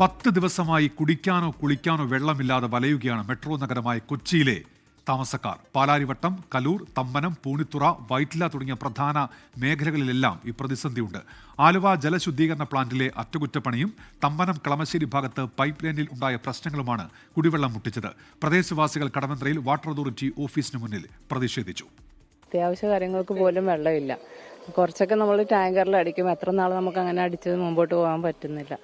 പത്ത് ദിവസമായി കുടിക്കാനോ കുളിക്കാനോ വെള്ളമില്ലാതെ വലയുകയാണ് മെട്രോ നഗരമായ കൊച്ചിയിലെ താമസക്കാർ. പാലാരിവട്ടം കലൂർ തമ്പനം പൂണിത്തുറ വൈറ്റില തുടങ്ങിയ പ്രധാന മേഖലകളിലെല്ലാം ഈ പ്രതിസന്ധിയുണ്ട്. ആലുവ ജലശുദ്ധീകരണ പ്ലാന്റിലെ അറ്റകുറ്റപ്പണിയും തമ്പനം കളമശ്ശേരി ഭാഗത്ത് പൈപ്പ് ലൈനിൽ ഉണ്ടായ പ്രശ്നങ്ങളുമാണ് കുടിവെള്ളം മുട്ടിച്ചത്. പ്രദേശവാസികൾ കടവന്ത്രയിൽ വാട്ടർ അതോറിറ്റി ഓഫീസിന് മുന്നിൽ പ്രതിഷേധിച്ചു. അത്യാവശ്യ കാര്യങ്ങൾക്ക് പോലും വെള്ളമില്ല. കുറച്ചൊക്കെ നമ്മൾ ടാങ്കറിൽ അടിക്കും എത്ര നാൾ നമുക്ക് അങ്ങനെ അടിച്ചത് മുമ്പോട്ട് പോകാൻ പറ്റുന്നില്ല.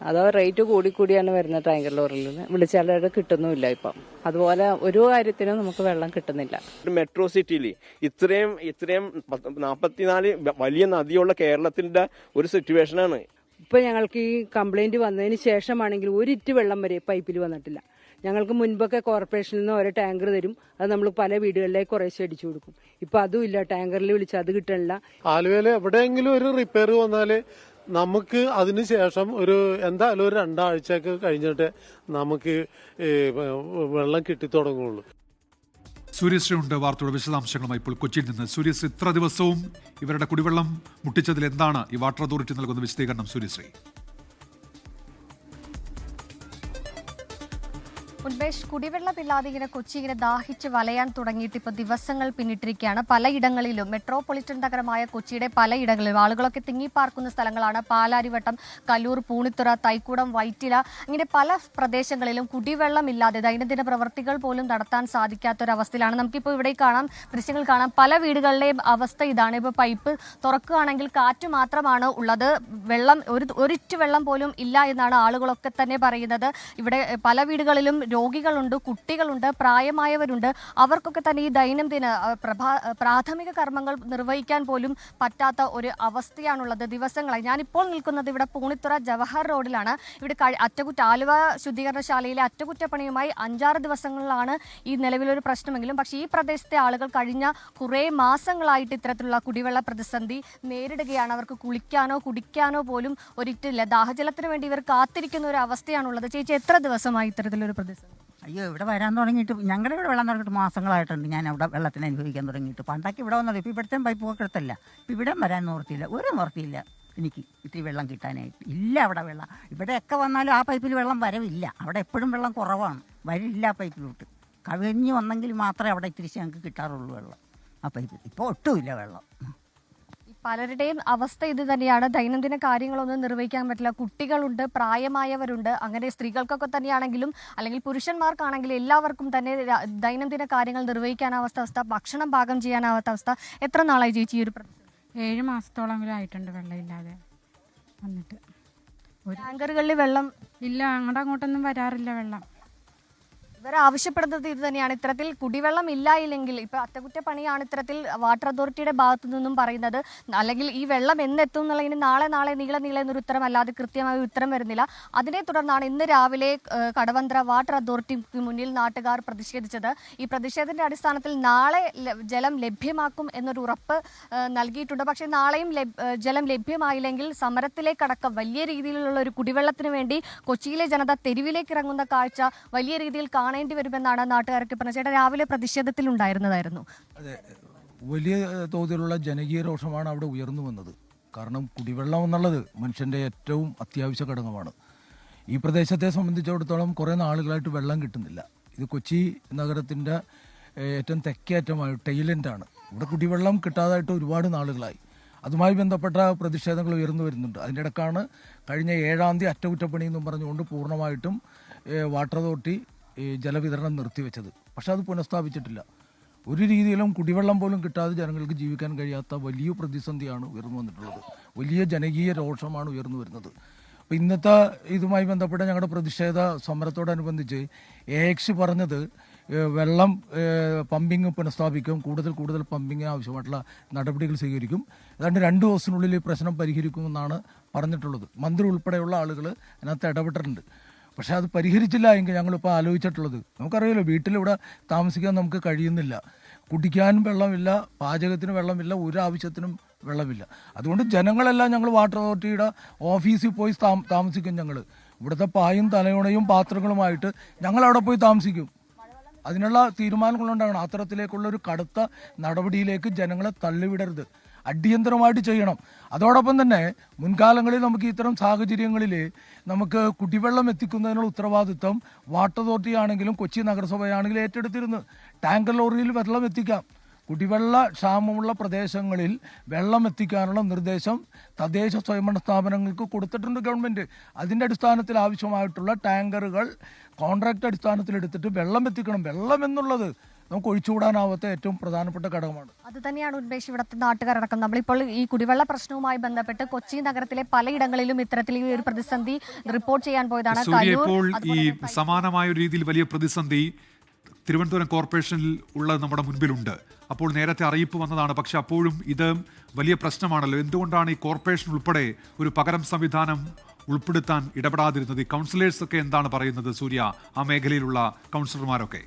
അതോ റേറ്റ് കൂടിക്കൂടിയാണ് വരുന്നത് ടാങ്കർ ലോറിയിൽ വിളിച്ചാലും കിട്ടുന്നുമില്ല ഇപ്പം. അതുപോലെ ഒരു കാര്യത്തിനും നമുക്ക് വെള്ളം കിട്ടുന്നില്ല. മെട്രോ സിറ്റിയിൽ ഇത്രയും ഇത്രയും പത്ത് നാൽപ്പത്തിനാല് വലിയ നദിയുള്ള കേരളത്തിന്റെ ഒരു സിറ്റുവേഷനാണ് ഇപ്പൊ ഞങ്ങൾക്ക് ഈ കംപ്ലൈന്റ് വന്നതിന് ശേഷമാണെങ്കിൽ ഒരു ഇറ്റ് വെള്ളം വരെ പൈപ്പിൽ വന്നിട്ടില്ല. ഞങ്ങൾക്ക് മുൻപൊക്കെ കോർപ്പറേഷനിൽ നിന്ന് ഓരോ ടാങ്കർ തരും. അത് നമ്മൾ പല വീടുകളിലേക്ക് കുറേശ്ശെ അടിച്ചു കൊടുക്കും. ഇപ്പൊ അതും ഇല്ല ടാങ്കറിൽ വിളിച്ച് അത് കിട്ടണില്ല. ആലുവയിൽ എവിടെയെങ്കിലും ഒരു റിപ്പയർ വന്നാൽ നമുക്ക് അതിന് ശേഷം ഒരു എന്തായാലും ഒരു രണ്ടാഴ്ചയൊക്കെ കഴിഞ്ഞിട്ട് നമുക്ക് വെള്ളം കിട്ടിത്തുടങ്ങുള്ളൂ സൂര്യശ്രീ ഉണ്ട് വാർത്തയുടെ വിശദാംശങ്ങളുമായി ഇപ്പോൾ കൊച്ചിയിൽ നിന്ന്. സൂര്യശ്രീ ഇത്ര ദിവസവും ഇവരുടെ കുടിവെള്ളം മുട്ടിച്ചതിൽ എന്താണ്? ഈ വാട്ടർ അതോറിറ്റി നൽകുന്ന വിശദീകരണം സൂര്യശ്രീ. ഉന്മേഷ് കുടിവെള്ളമില്ലാതെ ഇങ്ങനെ കൊച്ചി ഇങ്ങനെ ദാഹിച്ച് വലയാൻ തുടങ്ങിയിട്ട് ഇപ്പോൾ ദിവസങ്ങൾ പിന്നിട്ടിരിക്കുകയാണ്. പലയിടങ്ങളിലും മെട്രോപൊളിറ്റൻ നഗരമായ കൊച്ചിയുടെ പലയിടങ്ങളിലും ആളുകളൊക്കെ തിങ്ങിപ്പാർക്കുന്ന സ്ഥലങ്ങളാണ്. പാലാരിവട്ടം കലൂർ പൂണിത്തുറ തൈക്കൂടം വൈറ്റില ഇങ്ങനെ പല പ്രദേശങ്ങളിലും കുടിവെള്ളമില്ലാതെ ദൈനംദിന പ്രവർത്തികൾ പോലും നടത്താൻ സാധിക്കാത്തൊരവസ്ഥയിലാണ്. നമുക്കിപ്പോൾ ഇവിടെ കാണാം ദൃശ്യങ്ങൾ കാണാം. പല വീടുകളിലെയും അവസ്ഥ ഇതാണ്. ഇപ്പോൾ പൈപ്പ് തുറക്കുകയാണെങ്കിൽ കാറ്റ് മാത്രമാണ് ഉള്ളത്. വെള്ളം ഒരു ഒരിറ്റ് വെള്ളം പോലും ഇല്ല എന്നാണ് ആളുകളൊക്കെ തന്നെ പറയുന്നത്. ഇവിടെ പല വീടുകളിലും രോഗികളുണ്ട് കുട്ടികളുണ്ട് പ്രായമായവരുണ്ട്. അവർക്കൊക്കെ തന്നെ ഈ ദൈനംദിന പ്രഭാ പ്രാഥമിക കർമ്മങ്ങൾ നിർവഹിക്കാൻ പോലും പറ്റാത്ത ഒരു അവസ്ഥയാണുള്ളത് ദിവസങ്ങളായി. ഞാനിപ്പോൾ നിൽക്കുന്നത് ഇവിടെ പൂണിത്തുറ ജവഹർ റോഡിലാണ്. ഇവിടെ അറ്റകുറ്റ ആലുവ ശുദ്ധീകരണശാലയിലെ അറ്റകുറ്റപ്പണിയുമായി അഞ്ചാറ് ദിവസങ്ങളിലാണ് ഈ നിലവിലൊരു പ്രശ്നമെങ്കിലും. പക്ഷേ ഈ പ്രദേശത്തെ ആളുകൾ കഴിഞ്ഞ കുറേ മാസങ്ങളായിട്ട് ഇത്തരത്തിലുള്ള കുടിവെള്ള പ്രതിസന്ധി നേരിടുകയാണ്. അവർക്ക് കുളിക്കാനോ കുടിക്കാനോ പോലും ഒരിറ്റില്ല. ദാഹജലത്തിന് വേണ്ടി ഇവർ കാത്തിരിക്കുന്ന ഒരു അവസ്ഥയാണുള്ളത്. ചേച്ചി എത്ര ദിവസമായി ഇത്തരത്തിലൊരു പ്രതിസന്ധി? അയ്യോ ഇവിടെ വരാൻ തുടങ്ങിയിട്ട് ഞങ്ങളുടെ ഇവിടെ വെള്ളം തുടങ്ങിയിട്ട് മാസങ്ങളായിട്ടുണ്ട്. ഞാൻ അവിടെ വെള്ളത്തിന് അനുഭവിക്കാൻ തുടങ്ങിയിട്ട്. പണ്ടൊക്കെ ഇവിടെ വന്നത് ഇപ്പോൾ ഇവിടുത്തെ പൈപ്പ് ഒക്കെ എടുത്തല്ല. ഇപ്പം ഇവിടെ വരാൻ നിവർത്തിയില്ല ഒരു നിവർത്തിയില്ല എനിക്ക് ഇത്തിരി വെള്ളം കിട്ടാനായിട്ട്. ഇല്ല അവിടെ വെള്ളം. ഇവിടെയൊക്കെ വന്നാലും ആ പൈപ്പിൽ വെള്ളം വരവില്ല. അവിടെ എപ്പോഴും വെള്ളം കുറവാണ്. വരില്ല പൈപ്പിലോട്ട്. കവിഞ്ഞ് വന്നെങ്കിൽ മാത്രമേ അവിടെ ഇത്തിരി ഞങ്ങൾക്ക് കിട്ടാറുള്ളൂ വെള്ളം. ആ പൈപ്പിൽ. ഇപ്പോൾ ഒട്ടുമില്ല വെള്ളം. പലരുടെയും അവസ്ഥ ഇത് തന്നെയാണ്. ദൈനംദിന കാര്യങ്ങളൊന്നും നിർവഹിക്കാൻ പറ്റില്ല. കുട്ടികളുണ്ട് പ്രായമായവരുണ്ട്. അങ്ങനെ സ്ത്രീകൾക്കൊക്കെ തന്നെയാണെങ്കിലും അല്ലെങ്കിൽ പുരുഷന്മാർക്കാണെങ്കിലും എല്ലാവർക്കും തന്നെ ദൈനംദിന കാര്യങ്ങൾ നിർവഹിക്കാനാവാത്ത അവസ്ഥ ഭക്ഷണം പാകം ചെയ്യാനാവാത്ത അവസ്ഥ എത്ര നാളായി ചേച്ചി ഈ ഒരു ഏഴ് മാസത്തോളം ആയിട്ടുണ്ട് വെള്ളമില്ലാതെ വന്നിട്ട്. ടാങ്കറുകളിൽ വെള്ളം ഇല്ല അങ്ങോട്ടങ്ങോട്ടൊന്നും വരാറില്ല വെള്ളം. ഇവർ ആവശ്യപ്പെടുന്നത് ഇത് തന്നെയാണ്. ഇത്തരത്തിൽ കുടിവെള്ളം ഇല്ലായില്ലെങ്കിൽ ഇപ്പൊ അറ്റകുറ്റപ്പണിയാണ് ഇത്തരത്തിൽ വാട്ടർ അതോറിറ്റിയുടെ ഭാഗത്തു നിന്നും പറയുന്നത്. അല്ലെങ്കിൽ ഈ വെള്ളം എന്നെത്തും എന്നുള്ളതിന് നാളെ നാളെ നീളെ നീളെ എന്നൊരു ഉത്തരം അല്ലാതെ കൃത്യമായ ഉത്തരം വരുന്നില്ല. അതിനെ തുടർന്നാണ് ഇന്ന് രാവിലെ കടവന്ത്ര വാട്ടർ അതോറിറ്റിക്ക് മുന്നിൽ നാട്ടുകാർ പ്രതിഷേധിച്ചത്. ഈ പ്രതിഷേധത്തിന്റെ അടിസ്ഥാനത്തിൽ നാളെ ജലം ലഭ്യമാക്കും എന്നൊരു ഉറപ്പ് നൽകിയിട്ടുണ്ട്. പക്ഷേ നാളെയും ജലം ലഭ്യമായില്ലെങ്കിൽ സമരത്തിലേക്കടക്കം വലിയ രീതിയിലുള്ള ഒരു കുടിവെള്ളത്തിന് വേണ്ടി കൊച്ചിയിലെ ജനത തെരുവിലേക്ക് ഇറങ്ങുന്ന കാഴ്ച വലിയ രീതിയിൽ കാണേണ്ടി വരുമെന്നാണ് നാട്ടുകാരൊക്കെ പറഞ്ഞത്. ചേട്ടൻ രാവിലെ പ്രതിഷേധത്തിലുണ്ടായിരുന്നതായിരുന്നു. അതെ വലിയ തോതിലുള്ള ജനകീയ രോഷമാണ് അവിടെ ഉയർന്നു വന്നത്. കാരണം കുടിവെള്ളം എന്നുള്ളത് മനുഷ്യന്റെ ഏറ്റവും അത്യാവശ്യ ഘടകമാണ്. ഈ പ്രദേശത്തെ സംബന്ധിച്ചിടത്തോളം കുറേ നാളുകളായിട്ട് വെള്ളം കിട്ടുന്നില്ല. ഇത് കൊച്ചി നഗരത്തിന്റെ ഏറ്റവും തെക്കേറ്റമായ ടൈലന്റാണ് ഇവിടെ കുടിവെള്ളം കിട്ടാതായിട്ട് ഒരുപാട് നാളുകളായി. അതുമായി ബന്ധപ്പെട്ട പ്രതിഷേധങ്ങൾ ഉയർന്നു വരുന്നുണ്ട്. അതിന്റെ ഇടക്കാണ് കഴിഞ്ഞ ഏഴാം തീയതി അറ്റകുറ്റപ്പണി എന്നും പറഞ്ഞുകൊണ്ട് പൂർണമായിട്ടും വാട്ടർ അതോറിറ്റി ഈ ജലവിതരണം നിർത്തിവെച്ചത്. പക്ഷെ അത് പുനഃസ്ഥാപിച്ചിട്ടില്ല. ഒരു രീതിയിലും കുടിവെള്ളം പോലും കിട്ടാതെ ജനങ്ങൾക്ക് ജീവിക്കാൻ കഴിയാത്ത വലിയ പ്രതിസന്ധിയാണ് ഉയർന്നു വന്നിട്ടുള്ളത്. വലിയ ജനകീയ രോഷമാണ് ഉയർന്നു വരുന്നത്. അപ്പോൾ ഇന്നത്തെ ഇതുമായി ബന്ധപ്പെട്ട ഞങ്ങളുടെ പ്രതിഷേധ സമരത്തോടനുബന്ധിച്ച് എ എക്സ് പറഞ്ഞത് വെള്ളം പമ്പിങ് പുനഃസ്ഥാപിക്കും കൂടുതൽ കൂടുതൽ പമ്പിങ് ആവശ്യമായിട്ടുള്ള നടപടികൾ സ്വീകരിക്കും. ഏതാണ്ട് രണ്ട് ദിവസത്തിനുള്ളിൽ ഈ പ്രശ്നം പരിഹരിക്കുമെന്നാണ് പറഞ്ഞിട്ടുള്ളത്. മന്ത്രി ഉൾപ്പെടെയുള്ള ആളുകൾ അതിനകത്ത് ഇടപെട്ടിട്ടുണ്ട്. പക്ഷെ അത് പരിഹരിച്ചില്ല എങ്കിൽ ഞങ്ങളിപ്പോൾ ആലോചിച്ചിട്ടുള്ളത്. നമുക്കറിയാലോ വീട്ടിലിവിടെ താമസിക്കാൻ നമുക്ക് കഴിയുന്നില്ല. കുടിക്കാനും വെള്ളമില്ല പാചകത്തിന് വെള്ളമില്ല ഒരു ആവശ്യത്തിനും വെള്ളമില്ല. അതുകൊണ്ട് ജനങ്ങളെല്ലാം ഞങ്ങൾ വാട്ടർ അതോറിറ്റിയുടെ ഓഫീസിൽ പോയി താമ- താമസിക്കും ഞങ്ങൾ ഇവിടുത്തെ പായും തലയുണയും പാത്രങ്ങളുമായിട്ട് ഞങ്ങൾ അവിടെ പോയി താമസിക്കും. അതിനുള്ള തീരുമാനങ്ങളുണ്ടാകണം അത്തരത്തിലേക്കുള്ള ഒരു കടുത്ത നടപടിയിലേക്ക് ജനങ്ങളെ തള്ളിവിടരുത്. അടിയന്തരമായിട്ട് ചെയ്യണം. അതോടൊപ്പം തന്നെ മുൻകാലങ്ങളിൽ നമുക്ക് ഇത്തരം സാഹചര്യങ്ങളിൽ നമുക്ക് കുടിവെള്ളം എത്തിക്കുന്നതിനുള്ള ഉത്തരവാദിത്വം വാട്ടർ അതോറിറ്റി ആണെങ്കിലും കൊച്ചി നഗരസഭയാണെങ്കിലും ഏറ്റെടുത്തിരുന്നു ടാങ്കർ ലോറിയിൽ വെള്ളം എത്തിക്കാം. കുടിവെള്ള ക്ഷാമമുള്ള പ്രദേശങ്ങളിൽ വെള്ളം എത്തിക്കാനുള്ള നിർദ്ദേശം തദ്ദേശ സ്വയംഭരണ സ്ഥാപനങ്ങൾക്ക് കൊടുത്തിട്ടുണ്ട് ഗവൺമെന്റ് അതിന്റെ അടിസ്ഥാനത്തിൽ ആവശ്യമായിട്ടുള്ള ടാങ്കറുകൾ കോൺട്രാക്ട് അടിസ്ഥാനത്തിൽ എടുത്തിട്ട് വെള്ളം എത്തിക്കണം. വെള്ളം എന്നുള്ളത് നമുക്ക് ഒഴിച്ചുകൂടാനാവാത്ത ഏറ്റവും പ്രധാനപ്പെട്ട ഘടകമാണ്. അത് തന്നെയാണ് ഉന്മേഷ് ഇവിടുത്തെ നാട്ടുകാരടക്കം നമ്മളിപ്പോൾ ഈ കുടിവെള്ള പ്രശ്നവുമായി ബന്ധപ്പെട്ട് കൊച്ചി നഗരത്തിലെ പലയിടങ്ങളിലും ഇത്തരത്തിൽ ഈ ഒരു പ്രതിസന്ധി റിപ്പോർട്ട് ചെയ്യാൻ പോയതാണ്. ഇപ്പോൾ ഈ സമാനമായ ഒരു രീതിയിൽ വലിയ പ്രതിസന്ധി തിരുവനന്തപുരം കോർപ്പറേഷനിൽ ഉള്ളത് നമ്മുടെ മുൻപിലുണ്ട്. അപ്പോൾ നേരത്തെ അറിയിപ്പ് വന്നതാണ്. പക്ഷെ അപ്പോഴും ഇത് വലിയ പ്രശ്നമാണല്ലോ. എന്തുകൊണ്ടാണ് ഈ കോർപ്പറേഷൻ ഉൾപ്പെടെ ഒരു പകരം സംവിധാനം ഉൾപ്പെടുത്താൻ ഇടപെടാതിരുന്നത്? ഈ കൗൺസിലേഴ്സൊക്കെ എന്താണ് പറയുന്നത് സൂര്യ? ആ മേഖലയിലുള്ള കൗൺസിലർമാരൊക്കെ.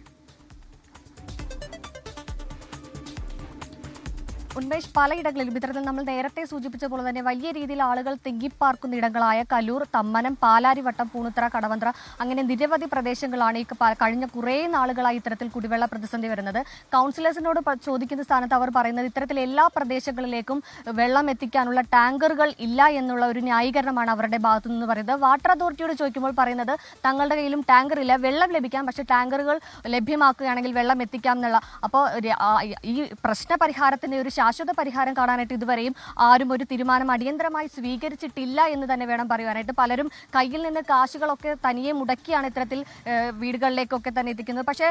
ഉന്മേഷ് പലയിടങ്ങളിലും ഇത്തരത്തിൽ നമ്മൾ നേരത്തെ സൂചിപ്പിച്ച പോലെ തന്നെ വലിയ രീതിയിൽ ആളുകൾ തിങ്ങിപ്പാർക്കുന്ന ഇടങ്ങളായ കലൂർ തമ്മനം പാലാരിവട്ടം പൂണിത്തറ കടവന്ത്ര അങ്ങനെ നിരവധി പ്രദേശങ്ങളാണ് ഈ കഴിഞ്ഞ കുറേ നാളുകളായി ഇത്തരത്തിൽ കുടിവെള്ള പ്രതിസന്ധി വരുന്നത്. കൗൺസിലേഴ്സിനോട് ചോദിക്കുന്ന സ്ഥാനത്ത് അവർ പറയുന്നത് ഇത്തരത്തിൽ എല്ലാ പ്രദേശങ്ങളിലേക്കും വെള്ളം എത്തിക്കാനുള്ള ടാങ്കറുകൾ ഇല്ല എന്നുള്ള ഒരു ന്യായീകരണമാണ് അവരുടെ ഭാഗത്തു നിന്ന് പറയുന്നത്. വാട്ടർ അതോറിറ്റിയോട് ചോദിക്കുമ്പോൾ പറയുന്നത് തങ്ങളുടെ കയ്യിലും ടാങ്കർ ഇല്ല വെള്ളം ലഭിക്കാം പക്ഷേ ടാങ്കറുകൾ ലഭ്യമാക്കുകയാണെങ്കിൽ വെള്ളം എത്തിക്കാം എന്നുള്ള. അപ്പോൾ ഈ പ്രശ്ന പരിഹാരത്തിന് ഒരു ശാശ്വത പരിഹാരം കാണാനായിട്ട് ഇതുവരെയും ആരും ഒരു തീരുമാനം അടിയന്തരമായി സ്വീകരിച്ചിട്ടില്ല എന്ന് തന്നെ വേണം പറയുവാനായിട്ട്. പലരും കയ്യിൽ നിന്ന് കാശുകളൊക്കെ തനിയെ മുടക്കിയാണ് ഇത്തരത്തിൽ വീടുകളിലേക്കൊക്കെ തന്നെ എത്തിക്കുന്നത്. പക്ഷേ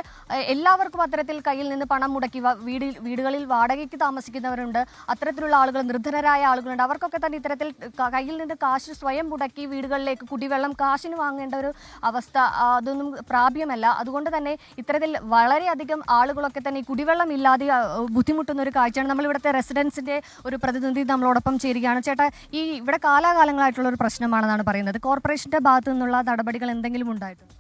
എല്ലാവർക്കും അത്തരത്തിൽ കയ്യിൽ നിന്ന് പണം മുടക്കി വീടിൽ വീട് വീടുകളിൽ വാടകയ്ക്ക് താമസിക്കുന്നവരുണ്ട്. അത്തരത്തിലുള്ള ആളുകൾ നിർധനരായ ആളുകളുണ്ട്. അവർക്കൊക്കെ തന്നെ ഇത്തരത്തിൽ കയ്യിൽ നിന്ന് കാശ് സ്വയം മുടക്കി വീടുകളിലേക്ക് കുടിവെള്ളം കാശിന് വാങ്ങേണ്ട ഒരു അവസ്ഥ അതൊന്നും പ്രാപ്യമല്ല. അതുകൊണ്ട് തന്നെ ഇത്തരത്തിൽ വളരെയധികം ആളുകളൊക്കെ തന്നെ കുടിവെള്ളം ഇല്ലാതെ ബുദ്ധിമുട്ടുന്ന ഒരു കാഴ്ചയാണ്. നമ്മൾ ഇവിടുത്തെ റെസിഡൻസിന്റെ ഒരു പ്രതിനിധി നമ്മളോടൊപ്പം ചേരുകയാണ്. ചേട്ടാ ഈ ഇവിടെ കാലാകാലങ്ങളായിട്ടുള്ള ഒരു പ്രശ്നമാണെന്നാണ് പറയുന്നത്. കോർപ്പറേഷന്റെ ഭാഗത്തു നിന്നുള്ള നടപടികൾ എന്തെങ്കിലും ഉണ്ടായിട്ടുണ്ട്?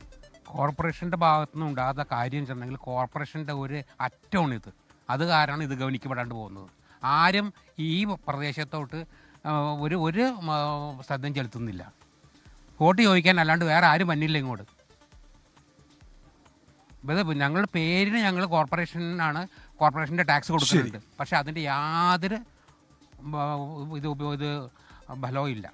കോർപ്പറേഷന്റെ ഭാഗത്തുനിന്ന് ഉണ്ടാകാത്ത കാര്യം വെച്ചിട്ടുണ്ടെങ്കിൽ കോർപ്പറേഷന്റെ ഒരു അറ്റമാണിത് അത് കാരണം ഇത് ഗവനിക്കപ്പെടാണ്ട് പോകുന്നത്. ആരും ഈ പ്രദേശത്തോട്ട് ഒരു ഒരു ശ്രദ്ധ ചെലുത്തുന്നില്ല. വോട്ട് ചോദിക്കാൻ അല്ലാണ്ട് വേറെ ആരും വന്നില്ല ഇങ്ങോട്ട്. ഇത് ഞങ്ങളുടെ പേരിന് ഞങ്ങൾ കോർപ്പറേഷനാണ് കോർപ്പറേഷന്റെ ടാക്സ് കൊടുക്കുന്നുണ്ട്. പക്ഷേ അതിന്റെ യാതൊരു ഇത് ഇത് ഫലവും ഇല്ല.